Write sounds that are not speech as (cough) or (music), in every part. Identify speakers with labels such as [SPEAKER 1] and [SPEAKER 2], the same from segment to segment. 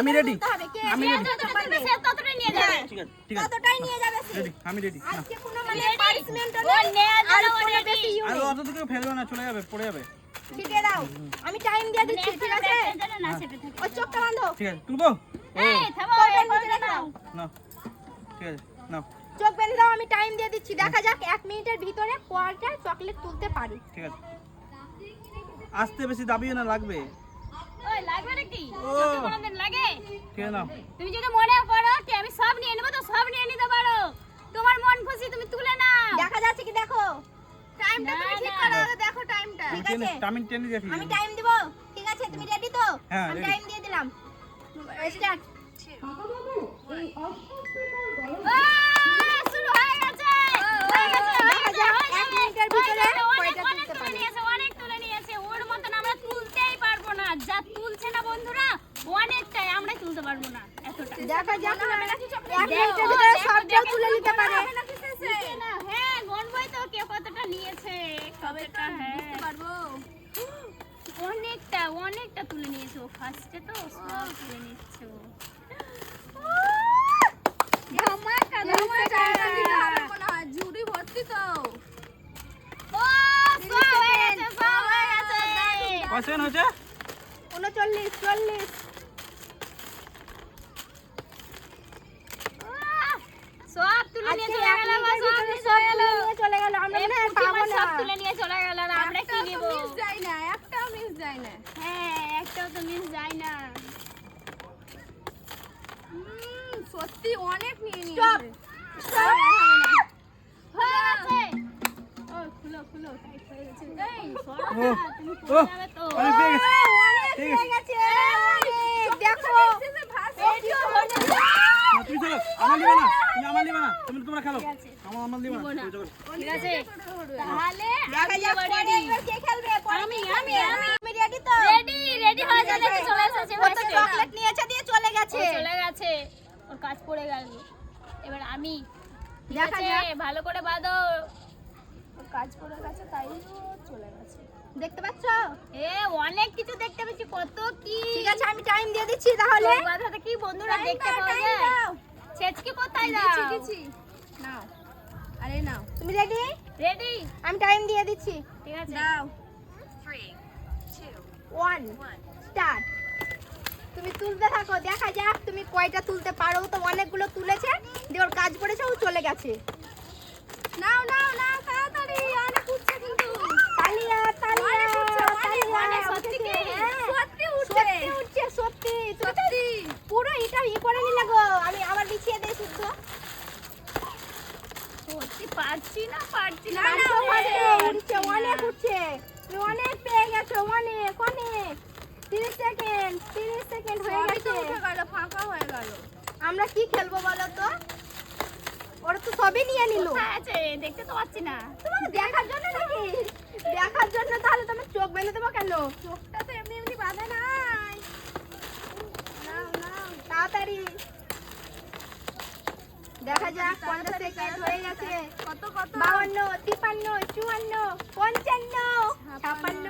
[SPEAKER 1] আমি রেডি আমি রেডি
[SPEAKER 2] আজকে কোনো মানে
[SPEAKER 1] ফেলবে না চলে যাবে পড়ে যাবে।
[SPEAKER 2] দাও। আমি টাইম দিয়ে দিচ্ছি ঠিক আছে?
[SPEAKER 3] থাকে
[SPEAKER 2] ও চোখটা বাঁধো।
[SPEAKER 1] ঠিক আছে তুলবো?
[SPEAKER 3] এই থামো
[SPEAKER 1] না ঠিক আছে নাও।
[SPEAKER 2] চোখ বেঁধে দাও আমি টাইম দিয়ে দিচ্ছি। দেখা যাক এক মিনিটের ভিতরে কয়টা চকলেট তুলতে পারি।
[SPEAKER 1] ঠিক আছে। আসতে বেশি দাবিও না লাগবে।
[SPEAKER 3] ওই লাগবে নাকি?
[SPEAKER 1] ও।
[SPEAKER 3] লাগে?
[SPEAKER 1] ঠিক
[SPEAKER 3] তুমি যদি মনে করো কি আমি সব নিয়ে নেব তো সব নিয়ে নিতে পারো। তোমার মন খুশি তুমি তুলে নাও।
[SPEAKER 2] দেখা যাচ্ছে কি দেখো? টাইমটা তুমি ঠিক
[SPEAKER 3] না।
[SPEAKER 2] করো দেখো টাইমটা। ঠিক আছে।
[SPEAKER 1] টাইম টেনে দেখি
[SPEAKER 2] আমি টাইম দিব। ঠিক আছে তুমি রেডি তো?
[SPEAKER 1] হ্যাঁ,
[SPEAKER 2] আমি টাইম দিয়ে দিলাম। স্টার্ট
[SPEAKER 3] আহ, শুরু হয়ে গেছে হয়ে গেছে, হয়ে
[SPEAKER 2] দেখা
[SPEAKER 3] গেছে,
[SPEAKER 2] যাক
[SPEAKER 3] হয়ে
[SPEAKER 2] এক
[SPEAKER 3] গেছে,
[SPEAKER 2] মিনিটের
[SPEAKER 3] হয়ে
[SPEAKER 2] ভিতরে
[SPEAKER 3] গেছে, অনেক,
[SPEAKER 2] কয়টা
[SPEAKER 3] অনেক
[SPEAKER 2] তুলতে
[SPEAKER 3] তুলে
[SPEAKER 2] পারি।
[SPEAKER 3] নিয়েছে, অনেক তুলে নিয়েছে। ওর মতন আমরা তুলতেই পারব না যা তুলছে না বন্ধুরা অনেকটাই আমরা তুলতে পারব না এতটা
[SPEAKER 2] দেখা যাক না এক
[SPEAKER 3] দেখো,
[SPEAKER 2] মিনিটের ভিতরে
[SPEAKER 3] দেখো,
[SPEAKER 2] সবটাও
[SPEAKER 3] দেখো,
[SPEAKER 2] তুলে নিতে পারে।
[SPEAKER 3] হ্যাঁ গণবই তো কে কতটা নিয়েছে কতটা হ্যাঁ। (gasps) অনেকটা অনেকটা তুলে নিয়েছো ফার্স্টে তো সব তুলে নিচ্ছে ধামাকা
[SPEAKER 2] ঝুড়ি ভর্তি তো
[SPEAKER 3] ও সব হয়ে গেছে সব হয়ে গেছে
[SPEAKER 1] কয় সেকেন্ড হয়েছে
[SPEAKER 2] উনচল্লিশ চল্লিশ
[SPEAKER 3] আহ, সব তুলে নিয়ে
[SPEAKER 2] আজকে
[SPEAKER 3] চলে
[SPEAKER 2] এক
[SPEAKER 3] গেল
[SPEAKER 2] মিনিটের
[SPEAKER 3] সব
[SPEAKER 2] ভিতরে
[SPEAKER 3] নিয়ে
[SPEAKER 2] সব
[SPEAKER 3] চলে গেল
[SPEAKER 2] তুলে নিয়ে চলে গেল আমরা মনে হয় পাবো না
[SPEAKER 3] সব তুলে নিয়ে চলে গেল আর আমরা কি নেব
[SPEAKER 2] যায় না একটাও মিস যায় না
[SPEAKER 3] হ্যাঁ একটাও তো মিস যায় না
[SPEAKER 2] সত্যি অনেক নিয়ে
[SPEAKER 3] Stop!
[SPEAKER 2] স্টপ
[SPEAKER 3] হয়ে গেছে ও খুলো খুলো টাইট হয়ে গেছে এই সরো
[SPEAKER 1] ও,
[SPEAKER 3] না, তুমি
[SPEAKER 1] ও,
[SPEAKER 3] পড়ে যাবে তো
[SPEAKER 1] অনেক পেয়ে গেছে
[SPEAKER 2] অনেক
[SPEAKER 1] ঠিক
[SPEAKER 2] হয়ে গেছে অনেক দেখো
[SPEAKER 3] রেডিও হয়ে যাবে
[SPEAKER 1] না, তুমি চলো আমার লিবে না তুমি আমার লিবে না তুমি তোমরা খেলো। আমার আমার লিবে না।
[SPEAKER 3] ঠিক আছে। তাহলে
[SPEAKER 2] দেখা যাক পরে
[SPEAKER 3] ready।
[SPEAKER 2] কে খেলবে?
[SPEAKER 3] আমি, আমি, আমি।
[SPEAKER 2] রেডি তো?
[SPEAKER 3] রেডি রেডি হয়ে দেখি চলে এসেছে
[SPEAKER 2] চকলেট নিয়েছে দিয়ে চলে গেছে?
[SPEAKER 3] চলে গেছে। ওর কাজ পড়ে গেল। এবার আমি
[SPEAKER 2] দেখা
[SPEAKER 3] আছে,
[SPEAKER 2] যাক।
[SPEAKER 3] ভালো করে বাঁধো। ওর কাজ পড়ে গেছে তাই চলে গেছে।
[SPEAKER 2] দেখতে পাচ্ছ?
[SPEAKER 3] এ অনেক কিছু দেখতে পাচ্ছি কত কি।
[SPEAKER 2] ঠিক আছে আমি টাইম দিয়ে দিচ্ছি তাহলে।
[SPEAKER 3] বাঁধাতে কি বন্ধুরা দেখতে পাওয়া যায়? ছেচকি কোথায় দাও?
[SPEAKER 2] দিচ্ছি, দিচ্ছি। নাও। আরে নাও। তুমি রেডি
[SPEAKER 3] রেডি
[SPEAKER 2] আমি টাইম দিয়ে দিচ্ছি।
[SPEAKER 3] ঠিক আছে।
[SPEAKER 2] দাও। ওয়ান স্টার্ট তুমি তুলতে থাকো দেখা যাক তুমি কয়টা তুলতে পারো। তো অনেকগুলো তুলেছে দিয়ে ওর কাজ করেছে ও চলে গেছে। নাও নাও নাও তাড়াতাড়ি অনেক উঠছে কিন্তু। তালিয়া তালিয়া তালিয়া
[SPEAKER 3] অনেক সত্যি কি?
[SPEAKER 2] সত্যি উঠছে। সত্যি উঠছে সত্যি সত্যি। পুরো এটা ই করে নিলে গো আমি আবার বিছিয়ে দেই শুদ্ধ।
[SPEAKER 3] সত্যি পারছি না পারছি না।
[SPEAKER 2] না উঠছে অনেক উঠছে। তুমি অনেক পেয়ে গেছো অনেক অনেক। তিরিশ সেকেন্ড তিরিশ সেকেন্ড হয়ে গেছে।
[SPEAKER 4] ফাঁকা হয়ে গেল।
[SPEAKER 2] আমরা কি খেলব বলো তো? ওরা তো সবই নিয়ে নিল।
[SPEAKER 3] আছে? দেখতে তো পাচ্ছি না।
[SPEAKER 2] তোমার দেখার জন্য নাকি? দেখার জন্য তাহলে তুমি চোখ বেঁধে দেবো কেন?
[SPEAKER 4] চোখটা তো এমনি এমনি বাঁধা নাই।
[SPEAKER 2] তাড়াতাড়ি। দেখা যাক পঞ্চাশ সেকেন্ড হয়ে গেছে।
[SPEAKER 4] কত কত?
[SPEAKER 2] বাউন্ন তিপান্ন চুয়ান্ন পঞ্চান্ন ছাপান্ন।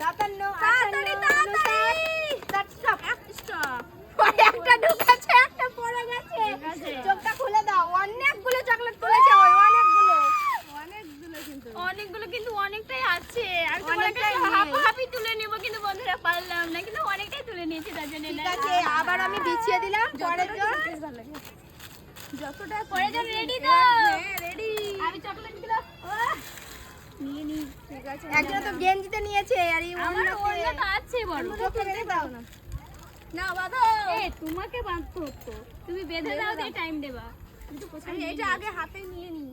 [SPEAKER 2] সাতান্ন আটান্ন
[SPEAKER 4] তাড়াতাড়ি,
[SPEAKER 2] উনষাট ষাট, সব।
[SPEAKER 4] স্টপ
[SPEAKER 2] ওই একটা ঢুকেছে একটা পড়ে গেছে
[SPEAKER 3] আছে।
[SPEAKER 2] চোখটা খুলে দাও অনেকগুলো চকলেট তুলেছে ওই অনেকগুলো
[SPEAKER 4] অনেকগুলো কিন্তু
[SPEAKER 3] অনেকগুলো কিন্তু অনেকটাই আছে আমি তো
[SPEAKER 2] অনেকটাই
[SPEAKER 3] অনেকটাই হাফ
[SPEAKER 2] নিয়ে।
[SPEAKER 3] হাফই তুলে নেব কিন্তু বন্ধুরা পারলাম না কিন্তু অনেকটাই তুলে নিয়েছি তার জন্য
[SPEAKER 2] ঠিক আছে আবার আমি বিছিয়ে দিলাম পরের জন।
[SPEAKER 4] যতটা
[SPEAKER 3] পরে জন রেডি তো?
[SPEAKER 4] হ্যাঁ রেডি
[SPEAKER 3] আমি চকলেটগুলো আহ, নিয়ে নি
[SPEAKER 4] ঠিক আছে।
[SPEAKER 2] একজন তো গেঞ্জিতে নিয়েছে আর এই
[SPEAKER 3] আমার অন্য তো আছে বড়
[SPEAKER 2] চোখে বেঁধে দাও।
[SPEAKER 4] না। বাঁধো।
[SPEAKER 3] এ তোমাকে বাঁধতে হতো। তুমি বেঁধে দাও দিয়ে টাইম দেবা। তো
[SPEAKER 4] এটা আগে হাতে নিয়ে নি।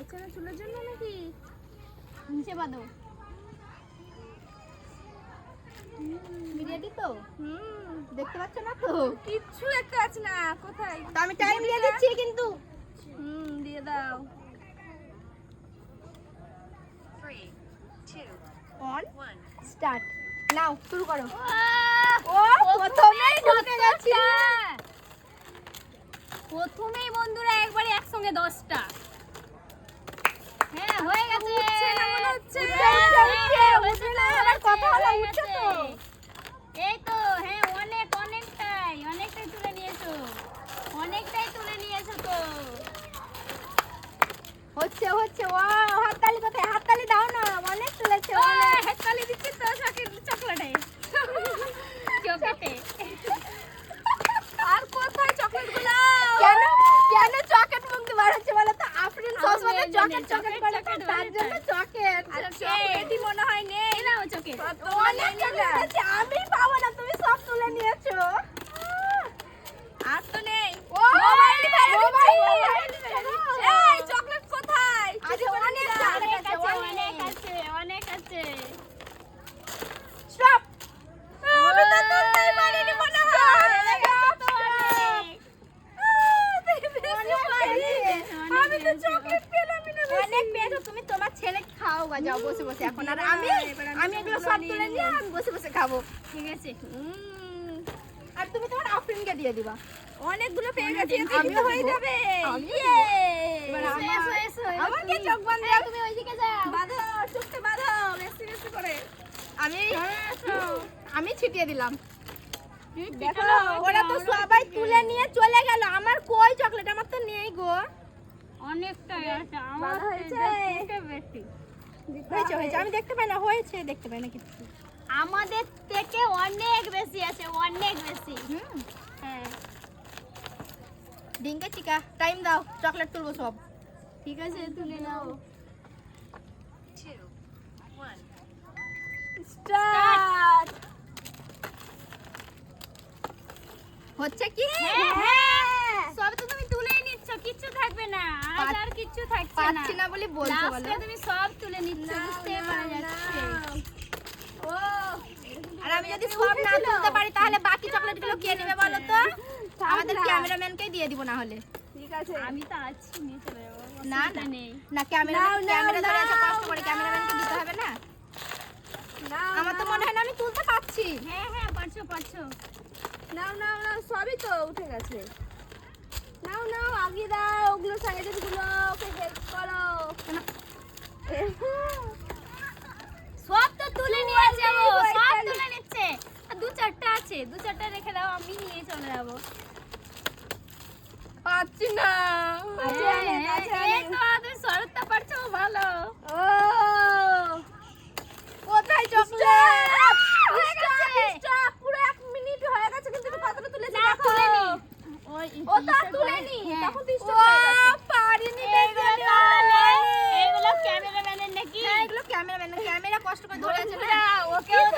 [SPEAKER 4] এখানে চুলের জন্য নাকি?
[SPEAKER 2] নিচে বাঁধো। তুমি তো?
[SPEAKER 4] হুম
[SPEAKER 2] দেখতে পাচ্ছ না তো?
[SPEAKER 4] কিচ্ছু দেখতে পাচ্ছি না কোথায়?
[SPEAKER 2] তো আমি টাইম দিয়ে দিচ্ছি কিন্তু।
[SPEAKER 4] হুম দিয়ে দাও।
[SPEAKER 2] অন স্টার্ট নাও শুরু করো। ও প্রথমেই ঢুকে গেছি।
[SPEAKER 3] প্রথমেই বন্ধুরা একবারে একসঙ্গে দশটা।
[SPEAKER 4] তুলেছে ও হাততালি কোথায়?
[SPEAKER 2] হাততালি দাও না অনেক তুলেছে ও হাততালি দিচ্ছি তো শাকির চকলেটে। আর কোথায় চকলেটগুলো কেন কেন চকলেট বার হচ্ছে
[SPEAKER 4] বলো তো? সস
[SPEAKER 2] মানে চকলেট চকলেট
[SPEAKER 4] করে তার জন্য চকলেট আর
[SPEAKER 2] আচ্ছা, চকলেটই
[SPEAKER 3] মনে
[SPEAKER 2] হয়
[SPEAKER 3] নেই।
[SPEAKER 2] না
[SPEAKER 3] ও চকলেট অনেক
[SPEAKER 2] চকলেট।
[SPEAKER 4] আমি পাবো না তুমি সব তুলে
[SPEAKER 3] নি তো চকলেট
[SPEAKER 2] অনেক পেয়েছ তুমি তোমার ছেলে খাও গা যাও বসে বসে। এখন আর আমি
[SPEAKER 4] আমি
[SPEAKER 2] আমি এগুলো সব তুলে নিয়ে আমি বসে বসে খাব।
[SPEAKER 3] ঠিক আছে?
[SPEAKER 2] আর তুমি তোমার আফরিনকে দিয়ে দিবা।
[SPEAKER 4] অনেকগুলো পেয়ে গেছি
[SPEAKER 2] আমিও
[SPEAKER 4] হয়ে যাবে।
[SPEAKER 2] আমিও এবার
[SPEAKER 3] এসো,
[SPEAKER 2] আমার-
[SPEAKER 3] এসো, এসো, এসো,
[SPEAKER 2] আমার কি
[SPEAKER 3] তুমি-
[SPEAKER 2] চোখ বন্ধ?
[SPEAKER 3] তুমি ওইদিকে যাও।
[SPEAKER 4] বাঁধো চোখটা বাঁধো বেশি বেশি করে।
[SPEAKER 2] আমি আমি ছিটিয়ে দিলাম।
[SPEAKER 4] দেখো
[SPEAKER 2] ওরা তো সবাই তুলে নিয়ে চলে গেল। আমার কই চকলেট? আমার তো নেই গো
[SPEAKER 3] অনেকটাই আছে আমার
[SPEAKER 4] ভালো হয়েছে?
[SPEAKER 3] বেশি
[SPEAKER 2] হয়েছে হয়েছে। আমি দেখতে পাই না হয়েছে দেখতে পাই না কিছু
[SPEAKER 3] আমাদের থেকে অনেক বেশি আছে অনেক বেশি।
[SPEAKER 2] হুম।
[SPEAKER 3] হ্যাঁ।
[SPEAKER 2] ডিঙ্গে চিকা টাইম দাও চকলেট তুলবো সব।
[SPEAKER 3] ঠিক আছে তুলে নাও।
[SPEAKER 4] স্টার্ট!
[SPEAKER 2] হচ্ছে কি?
[SPEAKER 3] হ্যাঁ হ্যাঁ। সব তো তুমি কিচ্ছু থাকবে না আজ আর কিচ্ছু থাকছে না।
[SPEAKER 2] পাচ্ছি না বলে বলছো বলো।
[SPEAKER 3] লাস্টে তুমি সব তুলে নিচ্ছ বুঝতে পারা যাচ্ছে।
[SPEAKER 4] ও
[SPEAKER 2] আর আমি যদি সব না তুলতে পারি তাহলে বাকি চকলেটগুলো কে নেবে বলো তো? আমাদের। ক্যামেরাম্যানকেই দিয়ে দিব না হলে।
[SPEAKER 4] ঠিক আছে।
[SPEAKER 3] আমি তো আছি নিয়ে চলে যাব।
[SPEAKER 2] না, না।
[SPEAKER 3] নেই।
[SPEAKER 2] না ক্যামেরা ক্যামেরা ধরে আছে কষ্ট করে ক্যামেরাম্যানকে দিতে হবে না? আমার তো মনে হয় না আমি তুলতে পারছি।
[SPEAKER 3] হ্যাঁ হ্যাঁ পারছ পারছ।
[SPEAKER 4] নাও নাও নাও সবই তো উঠে গেছে। নাও নাও আগে দাও ওগুলো সাইডেরগুলো ওকে হেল্প করো।
[SPEAKER 3] সব তো তুলে নিয়ে যাব সব তুলে নিচ্ছে। আর দু চারটা আছে দু চারটা রেখে দাও আমি নিয়ে চলে যাব।
[SPEAKER 2] পাচ্ছি না।
[SPEAKER 4] আছে
[SPEAKER 3] হ্যাঁ,
[SPEAKER 4] আছে
[SPEAKER 3] এই
[SPEAKER 4] অনেক।
[SPEAKER 3] তো তুমি সরতে পারছ ভালো
[SPEAKER 4] ও
[SPEAKER 2] কোথায় চকলেট
[SPEAKER 4] হয়ে গেছে স্টপ পুরো এক মিনিট হয়ে গেছে কিন্তু তুমি কতটা তুলেছো
[SPEAKER 3] না
[SPEAKER 4] দেখো
[SPEAKER 3] তুলে নি ওই
[SPEAKER 4] ও তো আর তুলেনি
[SPEAKER 3] হ্যাঁ।
[SPEAKER 4] তখন তো
[SPEAKER 2] ও
[SPEAKER 4] স্টপ হয়ে গেছে
[SPEAKER 2] পারিনি
[SPEAKER 3] এইগুলো তাহলে এইগুলো ক্যামেরাম্যানের নাকি
[SPEAKER 2] হ্যাঁ, এগুলো ক্যামেরাম্যান ক্যামেরা কষ্ট করে ধরে আছে। না